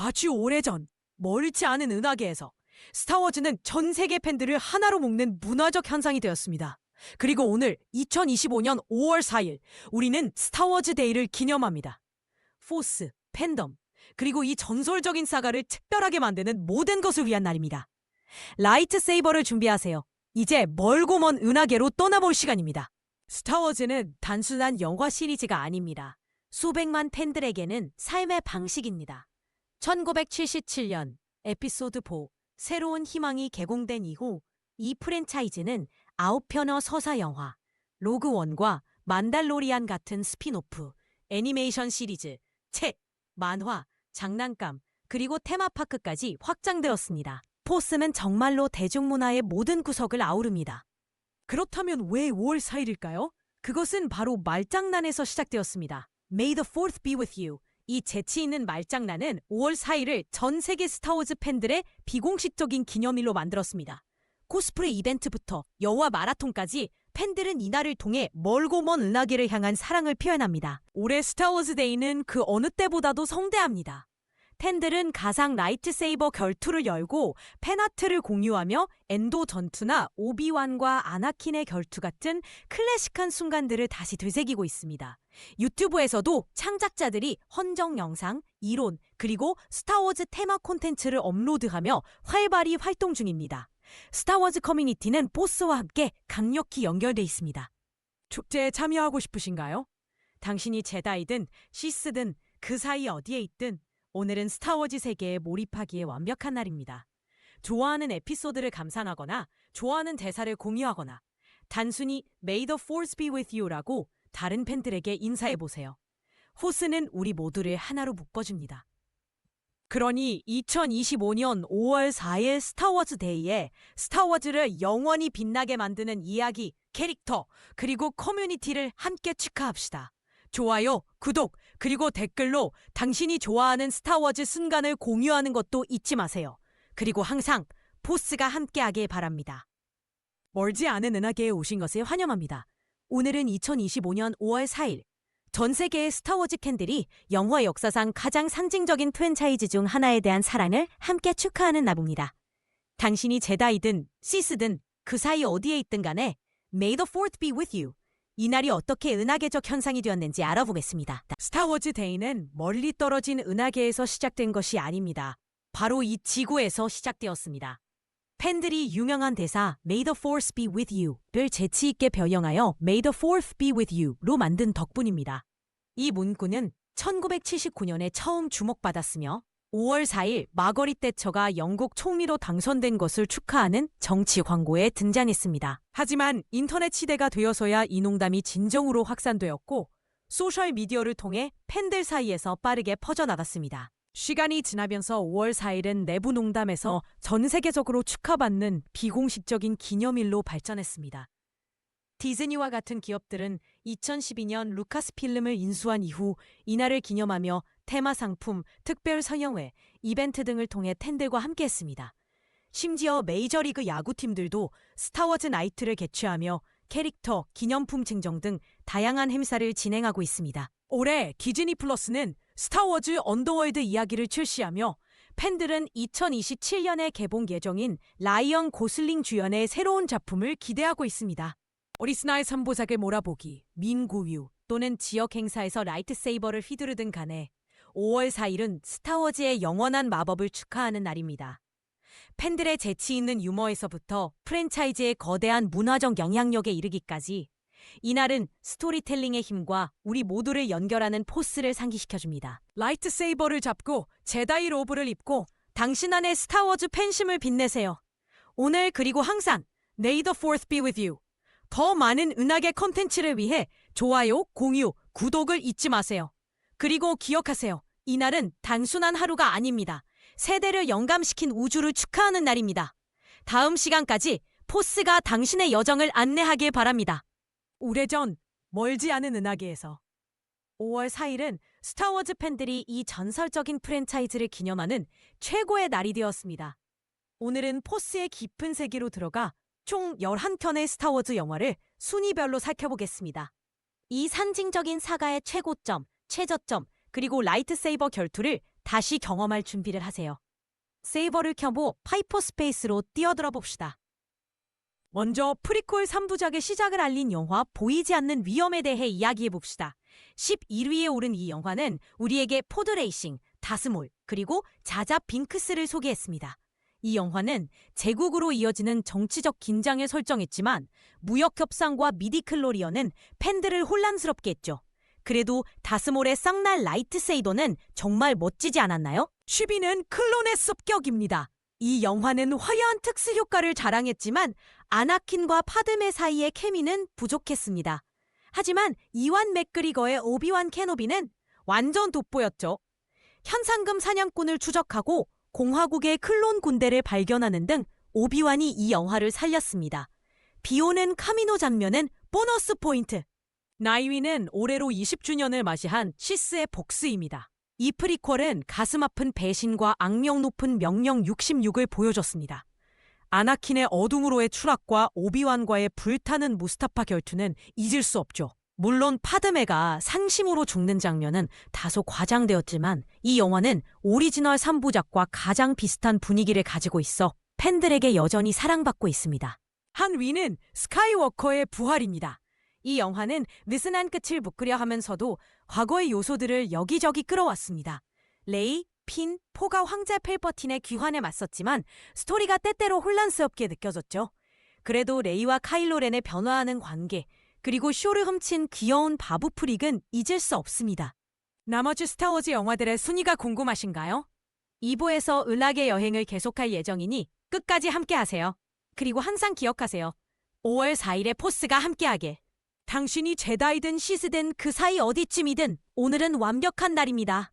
아주 오래전 멀지 않은 은하계에서 스타워즈는 전 세계 팬들을 하나로 묶는 문화적 현상이 되었습니다. 그리고 오늘 2025년 5월 4일 우리는 스타워즈 데이를 기념합니다. 포스, 팬덤, 그리고 이 전설적인 사가를 특별하게 만드는 모든 것을 위한 날입니다. 라이트 세이버를 준비하세요. 이제 멀고 먼 은하계로 떠나볼 시간입니다. 스타워즈는 단순한 영화 시리즈가 아닙니다. 수백만 팬들에게는 삶의 방식입니다. 1977년 에피소드 4 새로운 희망이 개공된 이후 이 프랜차이즈는 9편의 서사 영화, 로그원과 만달로리안 같은 스피노프, 애니메이션 시리즈, 책, 만화, 장난감, 그리고 테마파크까지 확장되었습니다. 포스는 정말로 대중문화의 모든 구석을 아우릅니다. 그렇다면 왜 5월 4일일까요? 그것은 바로 말장난에서 시작되었습니다. May the 4th be with you. 이 재치 있는 말장난은 5월 4일을 전 세계 스타워즈 팬들의 비공식적인 기념일로 만들었습니다. 코스프레 이벤트부터 영화 마라톤까지 팬들은 이날을 통해 멀고 먼 은하계를 향한 사랑을 표현합니다. 올해 스타워즈 데이는 그 어느 때보다도 성대합니다. 팬들은 가상 라이트세이버 결투를 열고 팬아트를 공유하며 엔도 전투나 오비완과 아나킨의 결투 같은 클래식한 순간들을 다시 되새기고 있습니다. 유튜브에서도 창작자들이 헌정 영상, 이론, 그리고 스타워즈 테마 콘텐츠를 업로드하며 활발히 활동 중입니다. 스타워즈 커뮤니티는 보스와 함께 강력히 연결돼 있습니다. 축제에 참여하고 싶으신가요? 당신이 제다이든 시스든 그 사이 어디에 있든 오늘은 스타워즈 세계에 몰입하기에 완벽한 날입니다. 좋아하는 에피소드를 감상하거나 좋아하는 대사를 공유하거나 단순히 May the Force be with you라고 다른 팬들에게 인사해보세요. 호스는 우리 모두를 하나로 묶어줍니다. 그러니 2025년 5월 4일 스타워즈 데이에 스타워즈를 영원히 빛나게 만드는 이야기, 캐릭터, 그리고 커뮤니티를 함께 축하합시다. 좋아요, 구독, 그리고 댓글로 당신이 좋아하는 스타워즈 순간을 공유하는 것도 잊지 마세요. 그리고 항상 포스가 함께하길 바랍니다. 멀지 않은 은하계에 오신 것을 환영합니다. 오늘은 2025년 5월 4일. 전 세계의 스타워즈 캔들이 영화 역사상 가장 상징적인 프랜차이즈 중 하나에 대한 사랑을 함께 축하하는 날입니다. 당신이 제다이든 시스든 그 사이 어디에 있든 간에 May the Fourth be with you. 이 날이 어떻게 은하계적 현상이 되었는지 알아보겠습니다. 스타워즈 데이는 멀리 떨어진 은하계에서 시작된 것이 아닙니다. 바로 이 지구에서 시작되었습니다. 팬들이 유명한 대사 May the Force be with you를 재치 있게 변형하여 May the Fourth be with you로 만든 덕분입니다. 이 문구는 1979년에 처음 주목받았으며 5월 4일 마거릿 대처가 영국 총리로 당선된 것을 축하하는 정치 광고에 등장했습니다. 하지만 인터넷 시대가 되어서야 이 농담이 진정으로 확산되었고 소셜 미디어를 통해 팬들 사이에서 빠르게 퍼져나갔습니다. 시간이 지나면서 5월 4일은 내부 농담에서 전 세계적으로 축하받는 비공식적인 기념일로 발전했습니다. 디즈니와 같은 기업들은 2012년 루카스 필름을 인수한 이후 이날을 기념하며 테마 상품, 특별 성형회, 이벤트 등을 통해 팬들과 함께했습니다. 심지어 메이저리그 야구팀들도 스타워즈 나이트를 개최하며 캐릭터, 기념품 증정 등 다양한 행사를 진행하고 있습니다. 올해 디즈니 플러스는 스타워즈 언더월드 이야기를 출시하며 팬들은 2027년에 개봉 예정인 라이언 고슬링 주연의 새로운 작품을 기대하고 있습니다. 오리스나의 선보작을 몰아보기, 민고유 또는 지역 행사에서 라이트세이버를 휘두르든 간에 5월 4일은 스타워즈의 영원한 마법을 축하하는 날입니다. 팬들의 재치 있는 유머에서부터 프랜차이즈의 거대한 문화적 영향력에 이르기까지 이날은 스토리텔링의 힘과 우리 모두를 연결하는 포스를 상기시켜줍니다. 라이트 세이버를 잡고 제다이 로브를 입고 당신 안의 스타워즈 팬심을 빛내세요. 오늘 그리고 항상 May the Fourth be with you. 더 많은 은하계 컨텐츠를 위해 좋아요, 공유, 구독을 잊지 마세요. 그리고 기억하세요. 이날은 단순한 하루가 아닙니다. 세대를 영감시킨 우주를 축하하는 날입니다. 다음 시간까지 포스가 당신의 여정을 안내하길 바랍니다. 오래전 멀지 않은 은하계에서 5월 4일은 스타워즈 팬들이 이 전설적인 프랜차이즈를 기념하는 최고의 날이 되었습니다. 오늘은 포스의 깊은 세계로 들어가 총 11편의 스타워즈 영화를 순위별로 살펴보겠습니다. 이 상징적인 사가의 최고점, 최저점, 그리고 라이트 세이버 결투를 다시 경험할 준비를 하세요. 세이버를 켜고 파이퍼 스페이스로 뛰어들어 봅시다. 먼저 프리퀄 3부작의 시작을 알린 영화 보이지 않는 위험에 대해 이야기해 봅시다. 11위에 오른 이 영화는 우리에게 포드레이싱, 다스몰, 그리고 자자 빙크스를 소개했습니다. 이 영화는 제국으로 이어지는 정치적 긴장을 설정했지만 무역 협상과 미디클로리언은 팬들을 혼란스럽게 했죠. 그래도 다스몰의 쌍날 라이트세이더는 정말 멋지지 않았나요? 취비는 클론의 습격입니다. 이 영화는 화려한 특수 효과를 자랑했지만 아나킨과 파드메 사이의 케미는 부족했습니다. 하지만 이완 맥그리거의 오비완 케노비는 완전 돋보였죠. 현상금 사냥꾼을 추적하고 공화국의 클론 군대를 발견하는 등 오비완이 이 영화를 살렸습니다. 비오는 카미노 장면은 보너스 포인트. 나이위는 올해로 20주년을 맞이한 시스의 복수입니다. 이 프리퀄은 가슴 아픈 배신과 악명 높은 명령 66을 보여줬습니다. 아나킨의 어둠으로의 추락과 오비완과의 불타는 무스타파 결투는 잊을 수 없죠. 물론 파드메가 상심으로 죽는 장면은 다소 과장되었지만 이 영화는 오리지널 3부작과 가장 비슷한 분위기를 가지고 있어 팬들에게 여전히 사랑받고 있습니다. 한 위는 스카이워커의 부활입니다. 이 영화는 느슨한 끝을 묶으려 하면서도 과거의 요소들을 여기저기 끌어왔습니다. 레이, 핀, 포가 황제 펠버틴의 귀환에 맞섰지만 스토리가 때때로 혼란스럽게 느껴졌죠. 그래도 레이와 카일로렌의 변화하는 관계, 그리고 쇼를 훔친 귀여운 바부 프릭은 잊을 수 없습니다. 나머지 스타워즈 영화들의 순위가 궁금하신가요? 2부에서 은락의 여행을 계속할 예정이니 끝까지 함께하세요. 그리고 항상 기억하세요. 5월 4일에 포스가 함께하게. 당신이 제다이든 시스든 그 사이 어디쯤이든 오늘은 완벽한 날입니다.